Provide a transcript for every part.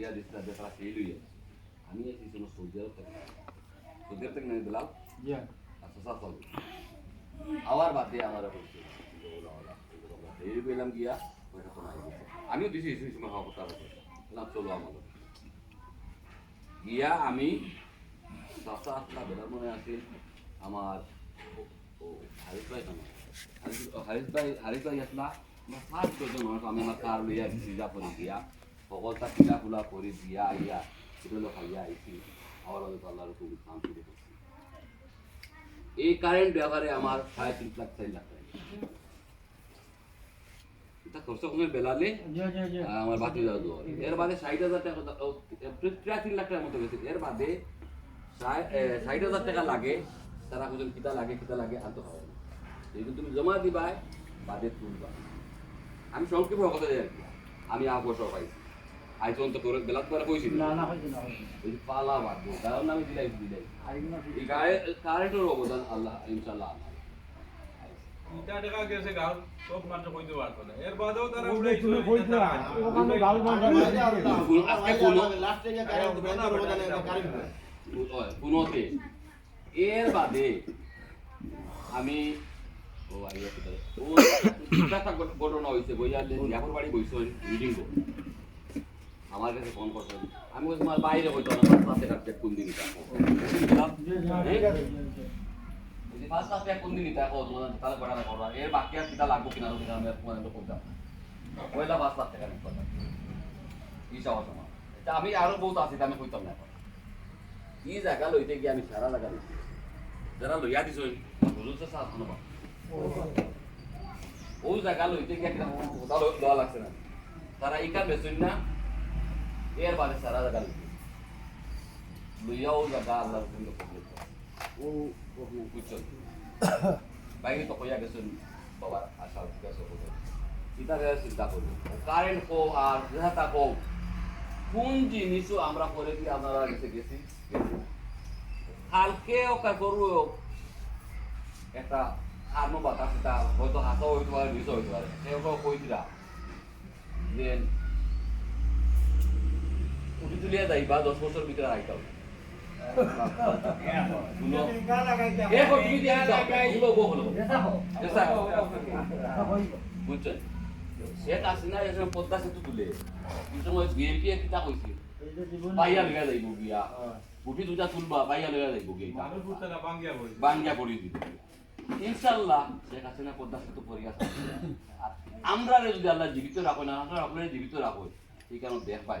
দিয়া দিস না তারা সেই লইয়া আমি এই জন্য সৌদি আরব থেকে সৌদি আরব থেকে দিলাম Yeah. আচ্ছা সাত হবে আবার বাদ দিয়ে আমার এই পেলাম গিয়া ওইটা শোনা আমিও দিছি সেই সময় হওয়া কথা বললাম চলো আমার গিয়া আমি সাতটা আটটা বেলার মনে আছে আমার হারিস ভাই কেন হারিস- ভাই হারিস ভাই আসলা আমার দুজন মানুষ আমি আমার কার লইয়া সিজা করে দিয়া সকলটা কিনা ফুলা করে দিয়া আইয়া সেগুলো খাইয়া আইছি। আমার হয়তো আল্লাহর খুব কাম শুরু করছি। এই কারেন্ট ব্যবহারে আমার সাড়ে তিন লাখ চার লাখ টাকা। এটা খরচ কমে বেলালে Yeah, yeah, yeah. আমার বাতি যাওয়া দেওয়া এর বাদে ষাট হাজার টাকা ও, প্রায় তিন লাখ টাকার মতো গেছে। এর বাদে ষাট এ, ষাট হাজার টাকা লাগে তারা কোজন কিতা লাগে কিতা লাগে আনতে হবে না। যেহেতু তুমি জমা দিবাই বাদে তুলবা। আমি সংক্ষেপে কথা যাই আর কি। আমি আগ বছর পাইছি। আইসন তো করে বেলাত করে কইছি না না না ওই পালা বাদ কারণ আমি দিলাই দিলাই এই গায়ে কারেন্টের অবদান আল্লাহ ইনশাল্লাহ ইটা টাকা গেছে গাঁও সব মানুষ কইতে পারতো না। এর বাদেও তারা তুমি না, ওখানে গাল আজকে কোনো কারেন্ট পুনতে এর বাদে আমি ও আইয়া কি করে ও ঘটনা হয়েছে বইয়া বাড়ি বইছো মিটিং কো আমার কাছে ফোন করছে। আমি বলছি, তোমার বাইরে হইতো না পাঁচ পাঁচে কাটতে কোন দিন এটা যদি পাঁচ পাঁচে কোন দিন এটা কো তোমার তাহলে বড় না করবা। এর বাকি আর কিটা লাগবো কিনা আমি তোমার তো করতাম পয়লা পাঁচ লাখ টাকা নিতে পারতাম কি চাওয়া তোমার এটা আমি আরও বহুত আছে আমি কইতাম না। কি জায়গা লইতে গিয়ে আমি সারা জায়গা লইছি? যারা লইয়া দিছ, হুজুর তো সাথ নবা ও জায়গা লইতে গিয়ে কিনা ওটা লওয়া লাগছে না। তারা ইকা বেচুন না কবুল করে। ও ও বুঝছ বাইরে তো কইয়া গেছেন বাবার আশা গেছে এটা চিন্তা করব কারেন্ট কো আর যেটা কো কোন জিনিসও আমরা করে দিয়ে আপনারা গেছে গেছি কালকে ওকে করব একটা আর্ম বাতাস হয়তো হাতও হইতে পারে নিচও হইতে পারে সেগুলো কই দিলা যে উঠি তুলিয়া যাইবা দশ বছর ভিতরে আইতাও শুনো এ কো তুমি দিয়া দাও শুনো গো হলো এসা বুঝছেন? শেখ হাসিনা এসে পদ্মা সেতু তুলে। এই সময় বিএনপি কিতা কইছিল পাইয়া লেগা যাইব গিয়া। উঠি দুটা তুলবা পাইয়া লেগা যাইব গিয়া মানুষ উঠতে বাঙ্গিয়া পড়ি। দিবে। ইনশাআল্লাহ শেখ হাসিনা পদ্মা সেতু পড়িয়া থাকবে। আর আমরা যদি আল্লাহ জীবিত রাখো না আপনারা জীবিত রাখো এই কারণ দেখ পাই।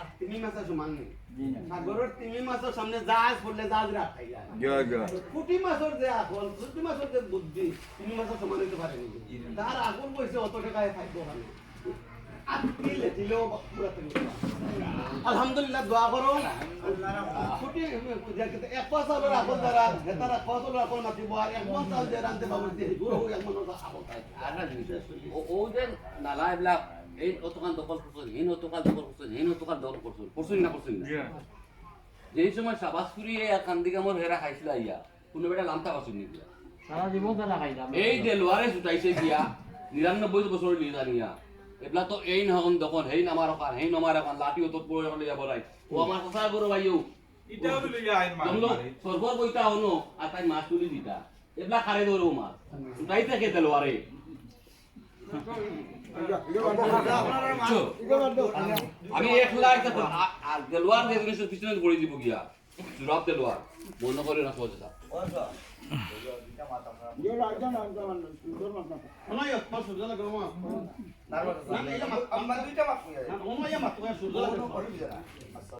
আর তিমি মাছের সমান নেই। সাগরের তিমি মাছের সামনে জাহাজ পড়লে জাহাজ রাখ খাই যায় পুঁটি মাছের যে আকল পুঁটি মাছের যে বুদ্ধি তিমি মাছের সমান হইতে পারেনি তার আকল বসে অত টাকায় থাকব ওখানে আর কি লেটিলেও পুরা তুমি আলহামদুলিল্লাহ দোয়া করো। এক আকল আকল মাতিব আর এক রান্ধতে পাবো এক আকল ও যে নালা এইবিলাক এই অতকাল দখল করছেন হেন অতকাল দখল করছেন হেন অতকাল দখল করছেন করছেন না করছেন না? যেই সময় সাবাসপুরি কান্দিগামর হেরা খাইছিল ইয়া কোনো বেটা লামটা পাচ্ছেন নি গিয়া সারা জীবন তারা খাইলাম। এই যে লোয়ারে ছুটাইছে গিয়া নিরানব্বই বছর নিয়া এগুলা তো এই নহন দখন হেই নামার ওখান হেই নমার ওখান লাঠি অত পড়ে গেলে যাব রাই ও আমার কথা করো ভাইও ইটাও তো লইয়া আইন মার সর্বর বইতা হনো আর তাই মাছ তুলি দিতা। এগুলা খারে ধরো মাছ ছুটাই থাকে তেলোয়ারে আমি এক লাখ দেলোয়ার জিনিসের পিছনে পড়ে দিব গিয়া সুরাব দেলোয়ার বন্ধ করে না সহজে আমরা